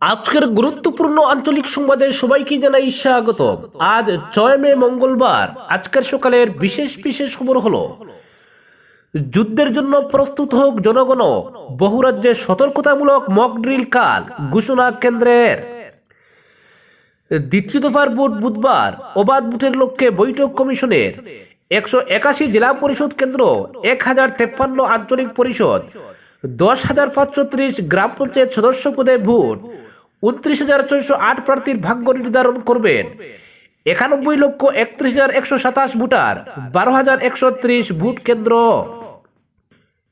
আজকের গুরুত্বপূর্ণ আঞ্চলিক সংবাদে সবাইকে জানাই স্বাগত। আজ ছয় মে মঙ্গলবার, আজকের সকালের বিশেষ বিশেষ খবর হলো, যুদ্ধের জন্য প্রস্তুত হোক জনগণ বহু রাজ্যে সতর্কতামূলক মক ড্রিল কাল ঘোষণা কেন্দ্রের। দ্বিতীয় দফার ভোট বুধবার অবাধ ভোটের লক্ষ্যে বৈঠক কমিশনের। একশো একাশি জেলা পরিষদ কেন্দ্র, এক হাজার তেপ্পান্ন আঞ্চলিক পরিষদ দশ হাজার পাঁচশো ত্রিশ গ্রাম পঞ্চায়েত সদস্য পদে ভোট। উনত্রিশ হাজার ছয়শো আট প্রার্থীর ভাগ্য নির্ধারণ করবেন। একানব্বই লক্ষ একত্রিশ হাজার একশো সাতাশ ভোটার, বারো হাজার একশো ত্রিশ ভোট কেন্দ্র।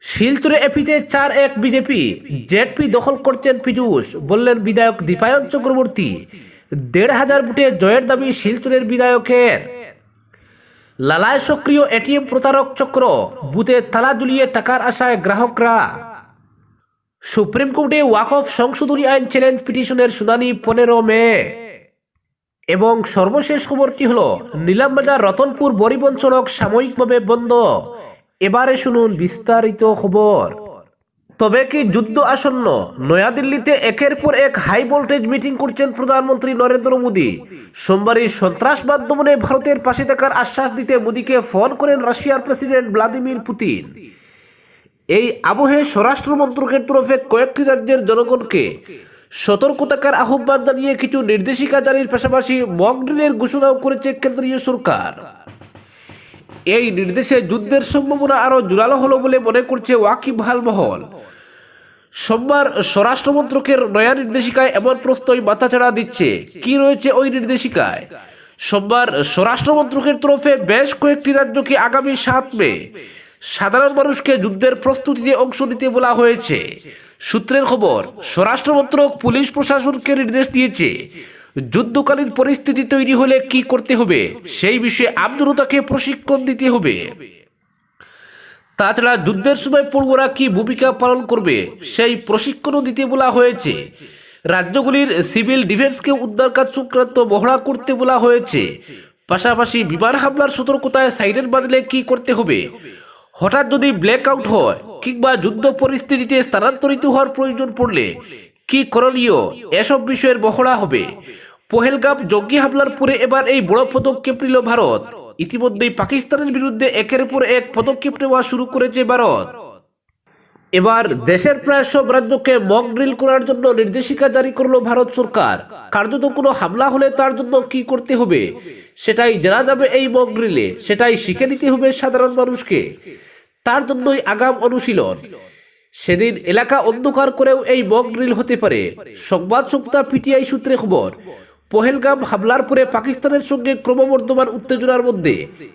শিলচরে এপিতে চার এক বিজেপি, জেডপি দখল করছেন পীযূষ, বললেন বিধায়ক দীপায়ন চক্রবর্তী। দেড় হাজার ভোটে জয়ের দাবি শিলচরের বিধায়কের। লালায় সক্রিয় এটিএম প্রতারক চক্র, বুথে তালা ঝুলিয়ে টাকার আশায় গ্রাহকরা। সুপ্রিম কোর্টে ওয়াকফ সংশোধনী আইন চ্যালেঞ্জ পিটিশনের শুনানি পনেরো মে। এবং সর্বশেষ খবরটি হল, নিলামবাজার রতনপুর বরিবন সড়ক সাময়িকভাবে বন্ধ। এবারে শুনুন বিস্তারিত খবর। তবে কি যুদ্ধ আসন্ন? নয়াদিল্লিতে একের পর এক হাই ভোল্টেজ মিটিং করছেন প্রধানমন্ত্রী নরেন্দ্র মোদী। সোমবারই সন্ত্রাসবাদ দমনে ভারতের পাশে থাকার আশ্বাস দিতে মোদীকে ফোন করেন রাশিয়ার প্রেসিডেন্ট ভ্লাদিমির পুতিন। এই আবহে স্বরাষ্ট্র মন্ত্রকের তরফে কয়েকটি রাজ্যের জনগণকে সতর্কতাকার আহ্বান জানিয়ে কিছু নির্দেশিকা জারির পাশাপাশি মক ড্রিলের ঘোষণাও করেছে কেন্দ্রীয় সরকার। এই নির্দেশে যুদ্ধের সম্ভাবনা আরও জোরালো হলো বলে মনে করছে ওয়াকিবহাল মহল। সোমবার স্বরাষ্ট্র মন্ত্রকের নয়া নির্দেশিকায় এমন প্রশ্নই মাথাচাড়া দিচ্ছে। কি রয়েছে ওই নির্দেশিকায়? সোমবার স্বরাষ্ট্র মন্ত্রকের তরফে বেশ কয়েকটি রাজ্যকে আগামী সাত মে সাধারণ মানুষকে যুদ্ধের প্রস্তুতিতে অংশ নিতে বলা হয়েছে। সূত্রের খবর স্বরাষ্ট্র মন্ত্রক পুলিশ প্রশাসনকে নির্দেশ দিয়েছে, যুদ্ধকালীন পরিস্থিতি তৈরি হলে কি করতে হবে, সেই বিষয়ে আমজনতাকে প্রশিক্ষণ দিতে হবে। তাছাড়া যুদ্ধের সময় পড়ুয়ারা কি ভূমিকা পালন করবে, সেই প্রশিক্ষণও দিতে বলা হয়েছে। রাজ্যগুলির সিভিল ডিফেন্সকে উদ্ধার কাজ সংক্রান্ত মহড়া করতে বলা হয়েছে। পাশাপাশি বিমান হামলার সতর্কতায় সাইরেন বাজলে কি করতে হবে হঠাৎ যদি ব্ল্যাক আউট হয়, কিংবা যুদ্ধ পরিস্থিতিতে স্থানান্তরিত হওয়ার প্রয়োজন পড়লে কি করণীয়? এসব বিষয়ের মহড়া হবে। পহেলগাম জঙ্গি হামলার পরে এবার এই বড় পদক্ষেপ নিল ভারত। ইতিমধ্যেই পাকিস্তানের বিরুদ্ধে একের পর এক পদক্ষেপ নেওয়া শুরু করেছে ভারত। এবার দেশের প্রায় সব রাজ্যকে মক ড্রিল করার জন্য নির্দেশিকা জারি করল ভারত সরকার। কার্যত কোনো হামলা হলে তার জন্য কি করতে হবে? সেটাই জানা যাবে এই মক ড্রিলে সেটাই শিখে নিতে হবে সাধারণ মানুষকে। তার জন্যই আগাম অনুশীলন। সেদিন এলাকা অন্ধকার করেও এই মক ড্রিল হতে পারে। সংবাদ সংস্থা পিটিআই সূত্রে খবর, পহেলগাম হামলার পরে পাকিস্তানের সঙ্গে ক্রমবর্ধমান উত্তেজনার মধ্যে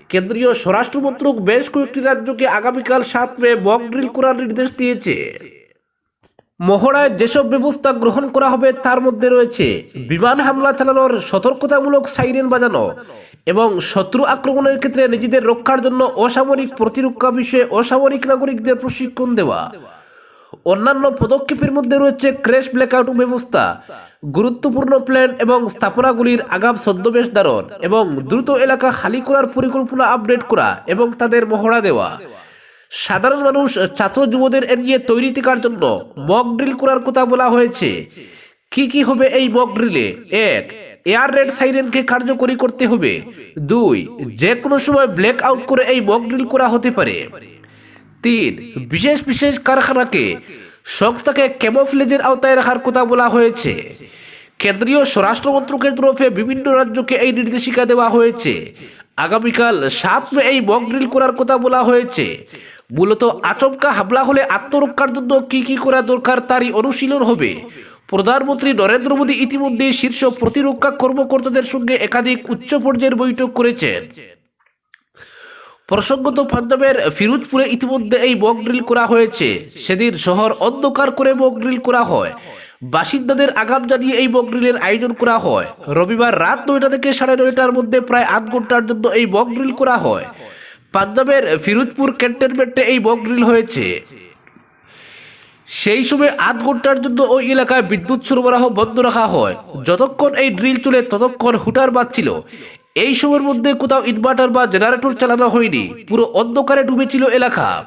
কেন্দ্রীয় স্বরাষ্ট্রমন্ত্রক বেশ কয়েকটি রাজ্যকে আগামীকাল সাত মে মক ড্রিল করার নির্দেশ দিয়েছে। মহড়ায় যেসব ব্যবস্থা গ্রহণ করা হবে, তার মধ্যে রয়েছে বিমান হামলা চালানোর সতর্কতামূলক সাইরেন বাজানো এবং শত্রু আক্রমণের ক্ষেত্রে নিজেদের রক্ষার জন্য অসামরিক প্রতিরক্ষা বিষয়ে অসামরিক নাগরিকদের প্রশিক্ষণ দেওয়া। অন্যান্য পদক্ষেপের মধ্যে রয়েছে ক্রেশ ব্ল্যাকআউট ব্যবস্থা, গুরুত্বপূর্ণ প্ল্যান এবং স্থাপনাগুলির আগাম ছদ্মবেশ ধারণ এবং দ্রুত এলাকা খালি করার পরিকল্পনা আপডেট করা এবং তাদের মহড়া দেওয়া। সাধারণ মানুষ ছাত্র যুবদের এড়িয়ে তৈরি থাকার জন্য মক ড্রিল করার কথা বলা হয়েছে। কি কি হবে এই মক ড্রিলে এক এয়ার রেড সাইরেনকে কার্যকরী করতে হবে। দুই যে কোনো সময় ব্ল্যাক আউট করে এই মক ড্রিল করা হতে পারে। তিন, বিশেষ বিশেষ কারখানাকে, সংস্থাকে ক্যামোফ্লেজের আওতায় রাখার কথা বলা হয়েছে। কেন্দ্রীয় স্বরাষ্ট্র মন্ত্রকের তরফে বিভিন্ন রাজ্যকে এই নির্দেশিকা দেওয়া হয়েছে। আগামীকাল সাত মে এই মক ড্রিল করার কথা বলা হয়েছে। মূলত আচমকা হামলা হলে আত্মরক্ষার জন্য কি কি করা দরকার তারই অনুশীলন হবে। প্রধানমন্ত্রী নরেন্দ্র মোদী ইতিমধ্যে শীর্ষ প্রতিরক্ষা কর্মকর্তাদের সঙ্গে একাধিক উচ্চ পর্যায়ের বৈঠক করেছেন। প্রসঙ্গত পাঞ্জাবের ফিরোজপুরে ইতিমধ্যে এই মক ড্রিল করা হয়েছে। সেদিন শহর অন্ধকার করে মক ড্রিল করা হয়। বাসিন্দাদের আগাম জানিয়ে এই মক ড্রিলের আয়োজন করা হয়। রবিবার রাত নয়টা থেকে সাড়ে নয়টার মধ্যে প্রায় আধ ঘণ্টার জন্য এই মক ড্রিল করা হয়। পাঞ্জাবের ফিরোজপুর ক্যান্টনমেন্টে এই মক ড্রিল হয়েছে। সেই সময় আধ ঘণ্টার জন্য ওই এলাকায় বিদ্যুৎ সরবরাহ বন্ধ রাখা হয়। যতক্ষণ এই ড্রিল চলে ততক্ষণ হুটার বাজছিল এই সময়ের মধ্যে কোথাও ইনভার্টার বা জেনারেটর চালানো হয়নি। পুরো অন্ধকারে ডুবেছিল এলাকা।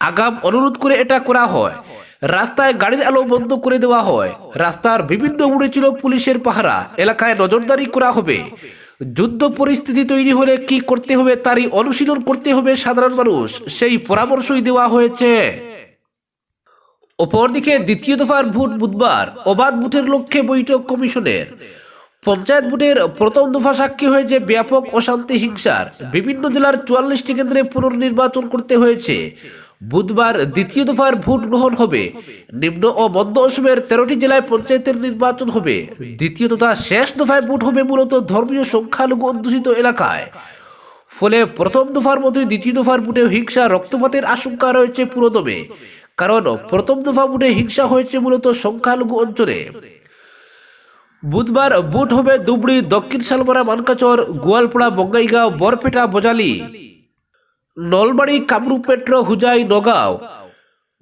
আগাম অনুরোধ করে এটা করা হয়। রাস্তায় গাড়ির আলো বন্ধ করে দেওয়া হয়। রাস্তার বিভিন্ন মোড়ে ছিল পুলিশের পাহারা। এলাকায় নজরদারি করা হবে। যুদ্ধ পরিস্থিতি তৈরি হলে কি করতে হবে, তারই অনুশীলন করতে হবে সাধারণ মানুষ। সেই পরামর্শই দেওয়া হয়েছে। অপরদিকে দ্বিতীয় দফার ভোট বুধবার, অবাধ ভোটের লক্ষ্যে বৈঠক কমিশনের। পঞ্চায়েত ভোটের প্রথম দফা সাক্ষী হয়েছে ব্যাপক অশান্তি হিংসার। বিভিন্ন জেলার চুয়াল্লিশটি কেন্দ্রে পুনর্নির্বাচন করতে হয়েছে। বুধবার দ্বিতীয় দফার ভোট গ্রহণ হবে। নিম্ন ও মধ্য অসমের তেরোটি জেলায় পঞ্চায়েতের নির্বাচন হবে। দ্বিতীয় তথা শেষ দফায় ভোট হবে মূলত ধর্মীয় সংখ্যালঘু অধ্যুষিত এলাকায়। ফলে প্রথম দফার মতোই দ্বিতীয় দফার ভোটে হিংসা, রক্তপাতের আশঙ্কা রয়েছে পুরোদমে। কারণ প্রথম দফা ভোটে হিংসা হয়েছে মূলত সংখ্যালঘু অঞ্চলে। বুধবার ভোট হবে দুবড়ি দক্ষিণ শালমারা, মানকাচর, গোয়ালপাড়া, বঙ্গাইগাঁও, বরপেটা, বজালি। নলবাড়ি কামরূপ মেট্রো হুজাই নগাঁও,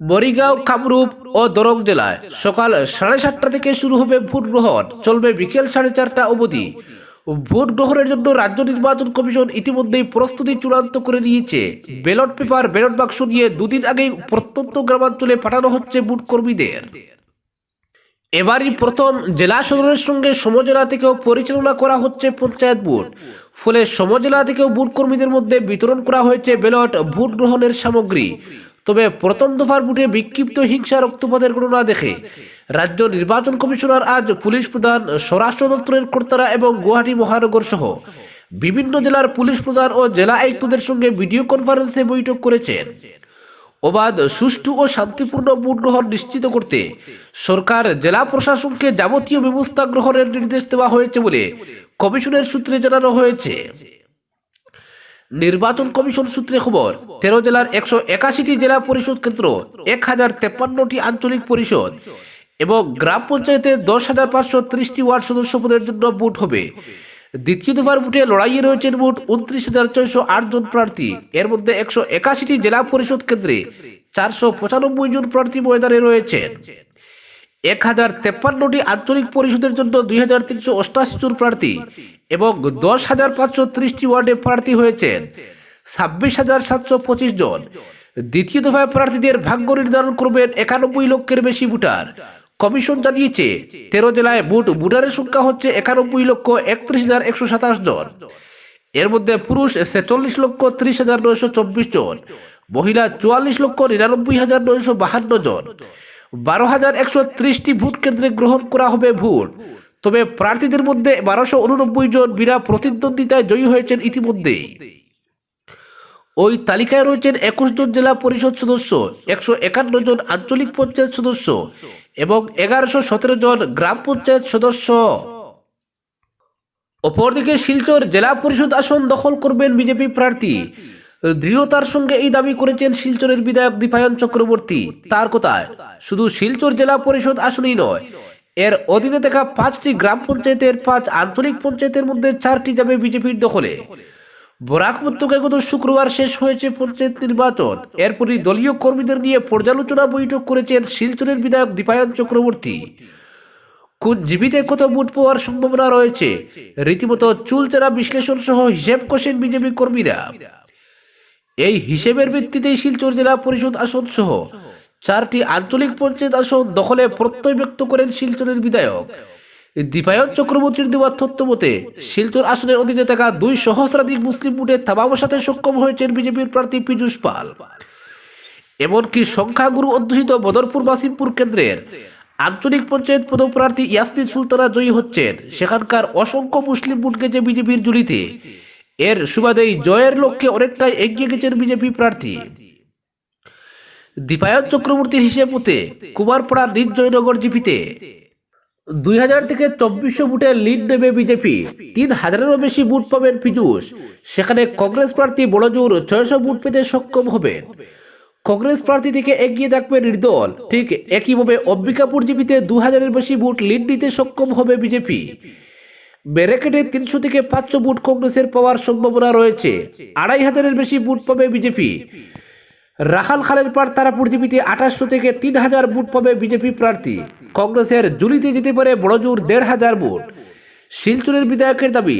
মরিগাঁও কামরূপ ও দরং জেলায় সকাল সাড়ে সাতটা থেকে শুরু হবে ভোট গ্রহণ চলবে বিকেল সাড়ে চারটা অবধি। ভোট গ্রহণের জন্য রাজ্য নির্বাচন কমিশন ইতিমধ্যেই প্রস্তুতি চূড়ান্ত করে নিয়েছে। ব্যালট পেপার, ব্যালট বাক্স নিয়ে দুদিন আগেই প্রত্যন্ত গ্রামাঞ্চলে পাঠানো হচ্ছে ভোট কর্মীদের এবারই প্রথম জেলা সদরের সঙ্গে সমজেলা থেকেও পরিচালনা করা হচ্ছে পঞ্চায়েত ভোট ফলে সমজেলা থেকেও বুট কর্মীদের মধ্যে বিতরণ করা হয়েছে ব্যালট, ভোট গ্রহণের সামগ্রী। তবে প্রথম দফার বুটে বিক্ষিপ্ত হিংসা, রক্তপাতের ঘটনা দেখে রাজ্য নির্বাচন কমিশনার আজ পুলিশ প্রধান, স্বরাষ্ট্র দপ্তরের কর্তারা এবং গুয়াহাটি মহানগর সহ বিভিন্ন জেলার পুলিশ প্রধান ও জেলা আয়ুক্তদের সঙ্গে ভিডিও কনফারেন্সে বৈঠক করেছেন। অবাধ, সুষ্ঠু ও শান্তিপূর্ণ ভোট গ্রহণ নিশ্চিত করতে সরকার, জেলা প্রশাসনকে যাবতীয় ব্যবস্থা গ্রহণের নির্দেশ দেওয়া হয়েছে বলে কমিশনের সূত্রে জানানো হয়েছে। নির্বাচন কমিশন সূত্রে খবর, তেরো জেলার একশো একাশিটি জেলা পরিষদ কেন্দ্র এক হাজার তেপ্পান্নটি আঞ্চলিক পরিষদ এবং গ্রাম পঞ্চায়েতে দশ হাজার পাঁচশো ত্রিশটি ওয়ার্ড সদস্য পদের জন্য ভোট হবে। দ্বিতীয় দফার ভোটে লড়াইয়ে রয়েছেন মোট উনত্রিশ হাজার ছয়শো আট জন প্রার্থী। এর মধ্যে একশো একাশিটি জেলা পরিষদ কেন্দ্রে চারশো পঁচানব্বই জন প্রার্থী ময়দানে রয়েছেন। এক হাজার তেপ্পান্নটি আঞ্চলিক পরিষদের জন্য দুই হাজার তিনশো অষ্টাশি জন প্রার্থী এবং দশ হাজার পাঁচশো ত্রিশটি ওয়ার্ডে প্রার্থী হয়েছেন। ছাব্বিশ হাজার সাতশো পঁচিশ জন। দ্বিতীয় দফায় প্রার্থীদের ভাগ্য নির্ধারণ করবেন একানব্বই লক্ষের বেশি ভোটার। কমিশন জানিয়েছে, তেরো জেলায় ভোট ভোটারের সংখ্যা হচ্ছে একানব্বই লক্ষ একত্রিশ হাজার একশো সাতাশ জন। এর মধ্যে পুরুষ ছেচল্লিশ লক্ষ ত্রিশ হাজার নয়শো চব্বিশ জন, মহিলা চুয়াল্লিশ লক্ষ নিরানব্বই হাজার নয়শো বাহান্ন জন। বারো হাজার একশো ত্রিশটি ভোট কেন্দ্রে গ্রহণ করা হবে ভোট। তবে প্রার্থীদের মধ্যে বারোশো উননব্বই জন বিনা প্রতিদ্বন্দ্বিতায় জয়ী হয়েছেন ইতিমধ্যেই। ওই তালিকায় রয়েছেন একুশ জন জেলা পরিষদ সদস্য, একশো একান্ন জন আঞ্চলিক পঞ্চায়েত সদস্য এবং এগারোশো সতেরো জন গ্রাম পঞ্চায়েত সদস্য। অপরদিকে শিলচর জেলা পরিষদ আসন দখল করবেন বিজেপি প্রার্থী। দৃঢ়তার সঙ্গে এই দাবি করেছেন শিলচরের বিধায়ক দীপায়ন চক্রবর্তী। তার কথায়, শুধু শিলচর জেলা পরিষদ আসনই নয়, এর অধীনে থাকা পাঁচটি গ্রাম পঞ্চায়েতের পাঁচ আঞ্চলিক পঞ্চায়েতের মধ্যে চারটি যাবে বিজেপির দখলে। বরাক উপত্যকায় গত শুক্রবার শেষ হয়েছে পঞ্চায়েত নির্বাচন। এরপরই দলীয় কর্মীদের নিয়ে পর্যালোচনা বৈঠক করেছেন শিলচরের বিধায়ক দীপায়ন চক্রবর্তী। কোন জীবিতে কত ভোট পাওয়ার সম্ভাবনা রয়েছে? রীতিমতো চুলচেরা বিশ্লেষণ সহ হিসেব কষেন বিজেপি কর্মীরা। এই হিসেবের ভিত্তিতেই শিলচর জেলা পরিষদ আসন সহ চারটি আঞ্চলিক পঞ্চায়েত আসন দখলে প্রত্যয় ব্যক্ত করেন শিলচরের বিধায়ক। দীপায়ন চক্রবর্তীর দেওয়া তথ্য মতে, শিলচর আসনের অধীনে থাকা দুই সহস্রাধিক মুসলিম ভোটে থাবা বসাতে সক্ষম হয়েছেন বিজেপির প্রার্থী পীযুষ পাল। এমনকি সংখ্যাগুরু অধ্যুষিত বদরপুর বাসিমপুর কেন্দ্রের আঞ্চলিক পঞ্চায়েত পদপ্রার্থী ইয়াসমিন সুলতানা জয়ী হচ্ছেন। সেখানকার অসংখ্য মুসলিম ভোট গেছে বিজেপির জুলিতে এর সুবাদেই জয়ের লক্ষ্যে অনেকটাই এগিয়ে গেছেন বিজেপি প্রার্থী। দীপায়ন চক্রবর্তীর হিসেব মতে কুমারপাড়া নিজ জয়নগর জিপিতে দুই হাজার থেকে চব্বিশশো বুটে লিড নেবে বিজেপি। তিন হাজারেরও বেশি বুট পাবেন পীযূষ। সেখানে কংগ্রেস প্রার্থী বড়জোর ছয়শো বুট পেতে সক্ষম হবেন। কংগ্রেস প্রার্থী থেকে এগিয়ে থাকবে নির্দল। ঠিক একইভাবে অম্বিকাপুর জিপিতে দু হাজারের বেশি বুট লিড নিতে সক্ষম হবে বিজেপি। ব্যারেকেটে তিনশো থেকে পাঁচশো বুট কংগ্রেসের পাওয়ার সম্ভাবনা রয়েছে। আড়াই হাজারের বেশি বুট পাবে বিজেপি। রাখাল খালের পার তারাপুর জিপিতে আঠাশশো থেকে তিন হাজার বুট পাবে বিজেপি প্রার্থী। কংগ্রেসের জুলিতে যেতে পারে বড়জোর দেড় হাজার ভোট। শিলচরের বিধায়কের দাবি,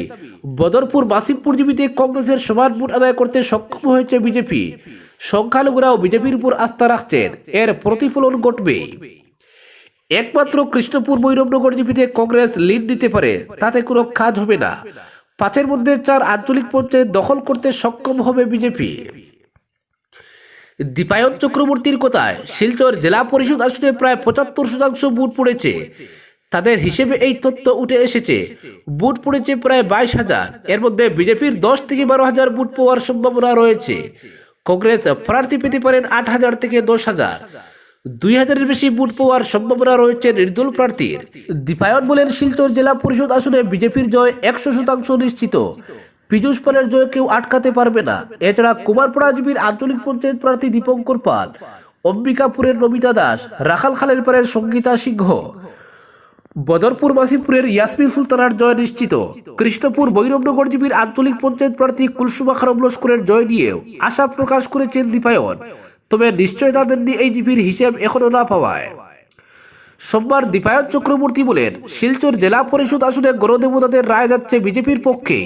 বদরপুর বাসিমপুর জিপিতে কংগ্রেসের সমান ভোট আদায় করতে সক্ষম হয়েছে বিজেপি। সংখ্যালঘুরাও বিজেপির উপর আস্থা রাখছেন। এর প্রতিফলন ঘটবে একমাত্র কৃষ্ণপুর বৈরবনগর জিপিতে কংগ্রেস লিড নিতে পারে, তাতে কোনো কাজ হবে না। পাঁচের মধ্যে চার আঞ্চলিক পর্যায়ে দখল করতে সক্ষম হবে বিজেপি। দীপায়ন চক্রবর্তীর কথায় শিলচর জেলা পরিষদ আসনে প্রায় পঁচাত্তর শতাংশ বুট পড়েছে। তাদের হিসেবে এই তথ্য উঠে এসেছে। বুট পড়েছে প্রায় বাইশ হাজার। এর মধ্যে বিজেপির দশ থেকে বারো হাজার বুট পাওয়ার সম্ভাবনা রয়েছে। কংগ্রেস প্রার্থী পেতে পারেন আট হাজার থেকে দশ হাজার। দুই হাজারের বেশি বুট পাওয়ার সম্ভাবনা রয়েছে নির্দল প্রার্থীর। দীপায়ন বলেন, শিলচর জেলা পরিষদ আসনে বিজেপির জয় একশো শতাংশ নিশ্চিত। পীযূষ পালের জয় কেউ আটকাতে পারবে না। এছাড়া কুমারপাড়া জিবির আঞ্চলিক পঞ্চায়েত প্রার্থী দীপঙ্কর পাল, অম্বিকাপুরের নমিতা দাস, রাখাল খালের পাড়ের সঙ্গীতা সিংহ, বদরপুর মাসিপুরের ইয়াসমিন সুলতানার জয় নিশ্চিত। কৃষ্ণপুর বৈরবনগর জিবির আঞ্চলিক পঞ্চায়েত প্রার্থী কুলসুমা খারম লস্করের জয় নিয়েও আশা প্রকাশ করেছেন দীপায়ন। তবে নিশ্চয়তা দেননি এই জিপির হিসেব এখনও না পাওয়ায়। সোমবার দীপায়ন চক্রবর্তী বলেন, শিলচর জেলা পরিষদ আসনে গণদেবতাদের রায় যাচ্ছে বিজেপির পক্ষে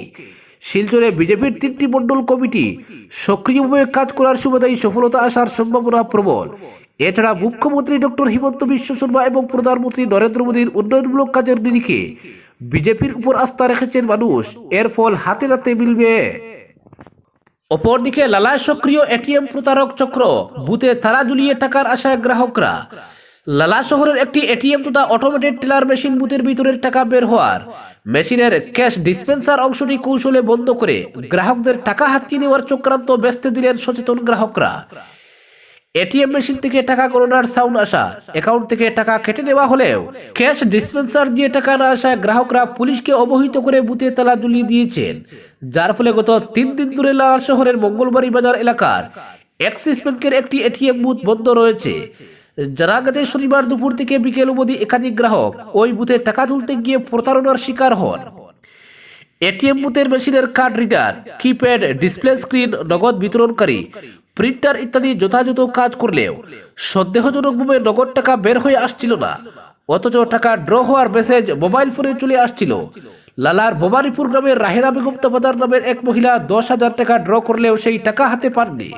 শিলচরে বিজেপির তিনটি মণ্ডল কমিটি সক্রিয়ভাবে কাজ করার সুবিধায় সফলতা আসার সম্ভাবনা প্রবল। এছাড়া মুখ্যমন্ত্রী ডক্টর হিমন্ত বিশ্ব শর্মা এবং প্রধানমন্ত্রী নরেন্দ্র মোদীর উন্নয়নমূলক কাজের নিরিখে বিজেপির উপর আস্থা রেখেছেন মানুষ। এর ফল হাতে নাতে মিলবে। অপরদিকে লালায় সক্রিয় এটিএম প্রতারক চক্র বুথে তালা ঝুলিয়ে টাকার আশায় গ্রাহকরা লালা শহরের একটি এটিএম তথা অটোমেটেড টেলার মেশিন বুথের ভিতরের টাকা বের হওয়ার। মেশিনের ক্যাশ ডিসপেন্সার অংশটি কৌশলে বন্ধ করে গ্রাহকদের টাকা হাতিয়ে নেওয়ার চক্রান্ত ব্যস্ত দিলেন সচেতন গ্রাহকরা। এটিএম মেশিন থেকে টাকা গণনার সাউন্ড আসা অ্যাকাউন্ট থেকে টাকা কেটে নেওয়া হলেও ক্যাশ ডিসপেন্সার দিয়ে টাকা না আসায় গ্রাহকরা পুলিশকে অবহিত করে বুথে তালা ঝুলিয়ে দিয়েছেন। যার ফলে গত তিন দিন ধরে লাল শহরের মঙ্গলবাড়ি বাজার এলাকার অ্যাক্সিস ব্যাংকের একটি এটিএম বুথ বন্ধ রয়েছে। জানা গেছে শনিবার দুপুর থেকে বিকেল অবধি একাধিক গ্রাহক ওই বুথে টাকা তুলতে গিয়ে প্রতারণার শিকার হন এটিএম বুথের মেশিনের card reader keypad display screen নগদ বিতরণকারী প্রিন্টার ইত্যাদি যথাযথ কাজ করলেও সন্দেহজনকভাবে নগদ টাকা বের হয়ে আসছিল না। অথচ টাকা ড্র হওয়ার মেসেজ মোবাইল ফোনে চলে আসছিল। লালার ভবানীপুর গ্রামের রাহেনা বেগম তাবাদার নামের এক মহিলা দশ হাজার টাকা ড্র করলেও সেই টাকা হাতে পাননি।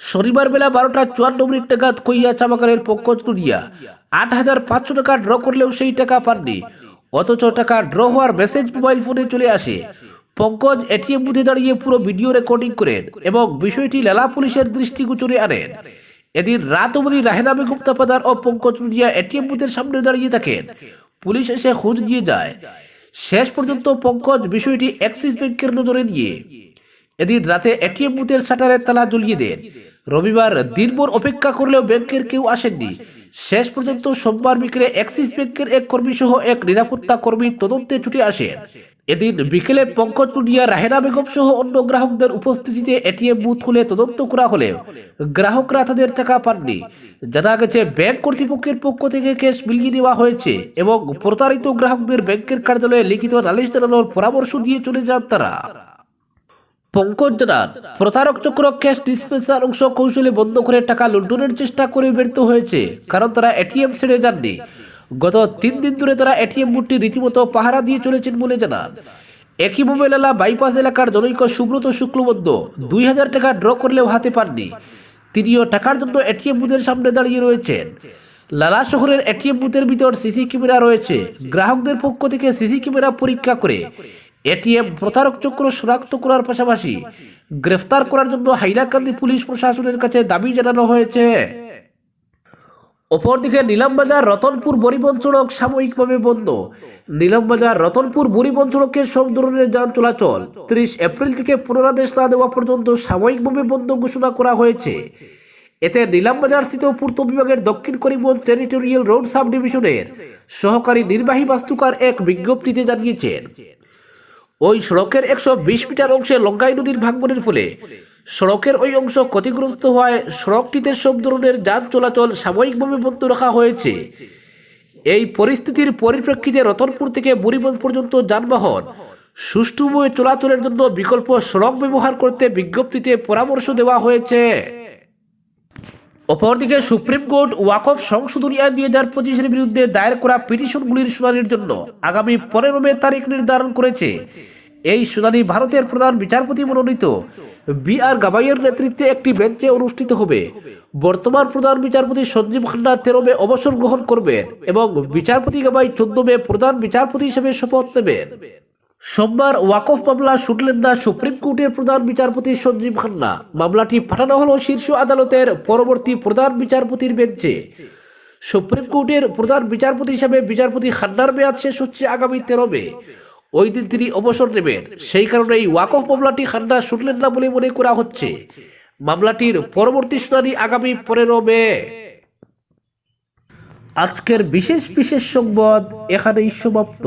শনিবার বেলা বারোটা চুয়ান্ন মিনিট নাগাদ কইয়া চাবাগানের পঙ্কজ টুরিয়া আট হাজার পাঁচশো টাকা ড্র করলেও সেই টাকা পাননি। অথচ টাকা ড্র হওয়ার মেসেজ মোবাইল ফোনে চলে আসে। পঙ্কজ এটিএম বুথে দাঁড়িয়ে পুরো ভিডিও রেকর্ডিং করেন এবং বিষয়টি লেলা পুলিশের দৃষ্টিগোচরে আনেন। এদিন রাত অবধি রাহেনা বেগম, তাপাদার ও পঙ্কজ টুরিয়া এটিএম বুথের সামনে দাঁড়িয়ে থাকেন। পুলিশ এসে খোঁজ দিয়ে যায়। শেষ পর্যন্ত পঙ্কজ বিষয়টি অ্যাক্সিস ব্যাংকের নজরে নিয়ে। এদিন রাতে এটিএম বুথের শাটারের তালা জ্বলিয়ে দেন। রবিবার দিনভর অপেক্ষা করলেও ব্যাংকের কেউ আসেননি। শেষ পর্যন্ত সোমবার বিকেলে অ্যাক্সিস ব্যাংকের এক কর্মী সহ এক নিরাপত্তা কর্মী তদন্তে ছুটে আসেন। এদিন বিকেলে পঙ্কজ টুডিয়া রাহেনা বেগম সহ অন্য গ্রাহকদের উপস্থিতিতে এটিএম বুথ খুলে তদন্ত করা হলেও গ্রাহকরা তাদের টাকা পাননি। জানা গেছে, ব্যাংক কর্তৃপক্ষের পক্ষ থেকে কেস মিলিয়ে দেওয়া হয়েছে এবং প্রতারিত গ্রাহকদের ব্যাংকের কার্যালয়ে লিখিত নালিশ জানানোর পরামর্শ দিয়ে চলে যান তারা। পঙ্কজ জানান প্রতারক চক্র ক্যাশ ডিসপেন্সার অংশ কৌশলে বন্ধ করে টাকা লুণ্ঠনের চেষ্টা করে ব্যর্থ হয়েছে, কারণ তারা এটিএম ছেড়ে যাননি। গত তিন দিন ধরে তারা এটিএম বুথটি রীতিমতো পাহারা দিয়ে চলেছেন বলে জানান। একই মোবাইলা বাইপাস এলাকার জনৈক সুব্রত শুক্লবদ্ধ দুই হাজার টাকা ড্র করলেও হাতে পাননি। তিনিও টাকার জন্য এটিএম বুথের সামনে দাঁড়িয়ে রয়েছেন। লালা শহরের এটিএম বুথের ভিতর সিসি ক্যামেরা রয়েছে। গ্রাহকদের পক্ষ থেকে সিসি ক্যামেরা পরীক্ষা করে এটিএম প্রতারক চক্র শনাক্ত করার পাশাপাশি গ্রেফতার করার জন্য হাইলাকান্দি পুলিশ প্রশাসনের কাছে দাবি জানানো হয়েছে। অপরদিকে নিলামবাজার রতনপুর বরিবন সড়ক সাময়িকভাবে বন্ধ। নিলামবাজার রতনপুর বরিবন সড়কে সব ধরনের যান চলাচল ত্রিশ এপ্রিল থেকে পুনরাদেশ না দেওয়া পর্যন্ত সাময়িকভাবে বন্ধ ঘোষণা করা হয়েছে। এতে নিলামবাজার স্থিত পূর্ত বিভাগের দক্ষিণ করিমগঞ্জ টেরিটোরিয়াল রোড সাব ডিভিশনের সহকারী নির্বাহী বাস্তুকার এক বিজ্ঞপ্তিতে জানিয়েছেন। ওই সড়কের একশো বিশ মিটার অংশে লঙ্কাই নদীর ভাঙ্গনের ফলে। সড়কের ওই অংশ ক্ষতিগ্রস্ত হওয়ায় সড়কটিতে সব ধরনের যান চলাচল সাময়িকভাবে বন্ধ রাখা হয়েছে। এই পরিস্থিতির পরিপ্রেক্ষিতে রতনপুর থেকে বুড়িবন পর্যন্ত যানবাহন সুষ্ঠুভাবে চলাচলের জন্য বিকল্প সড়ক ব্যবহার করতে বিজ্ঞপ্তিতে পরামর্শ দেওয়া হয়েছে। অপরদিকে সুপ্রিম কোর্ট ওয়াকফ সংশোধনী আইন দুই হাজার পঁচিশের বিরুদ্ধে দায়ের করা পিটিশনগুলির শুনানির জন্য আগামী পনেরো মে তারিখ নির্ধারণ করেছে। এই শুনানি ভারতের প্রধান বিচারপতি মনোনীত বি আর গাবাইয়ের নেতৃত্বে একটি বেঞ্চে অনুষ্ঠিত হবে। বর্তমান প্রধান বিচারপতি সঞ্জীব খান্না তেরো মে অবসর গ্রহণ করবেন এবং বিচারপতি গাবাই চোদ্দ মে প্রধান বিচারপতি হিসেবে শপথ নেবেন। সোমবার ওয়াকফ মামলা শুনলেন না সুপ্রিম কোর্টের প্রধান বিচারপতি সঞ্জীব খান্না। মামলাটি পাঠানো হলো শীর্ষ আদালতের পরবর্তী প্রধান বিচারপতির বেঞ্চে। সুপ্রিম কোর্টের প্রধান বিচারপতি হিসাবে বিচারপতি খান্নার মেয়াদ শেষ হচ্ছে আগামী তেরো মে। ওই দিন তিনি অবসর নেবেন। সেই কারণে এই ওয়াকফ মামলাটি খান্না শুনলেন না বলে মনে করা হচ্ছে। মামলাটির পরবর্তী শুনানি আগামী পনেরো মে। আজকের বিশেষ বিশেষ সংবাদ এখানেই সমাপ্ত।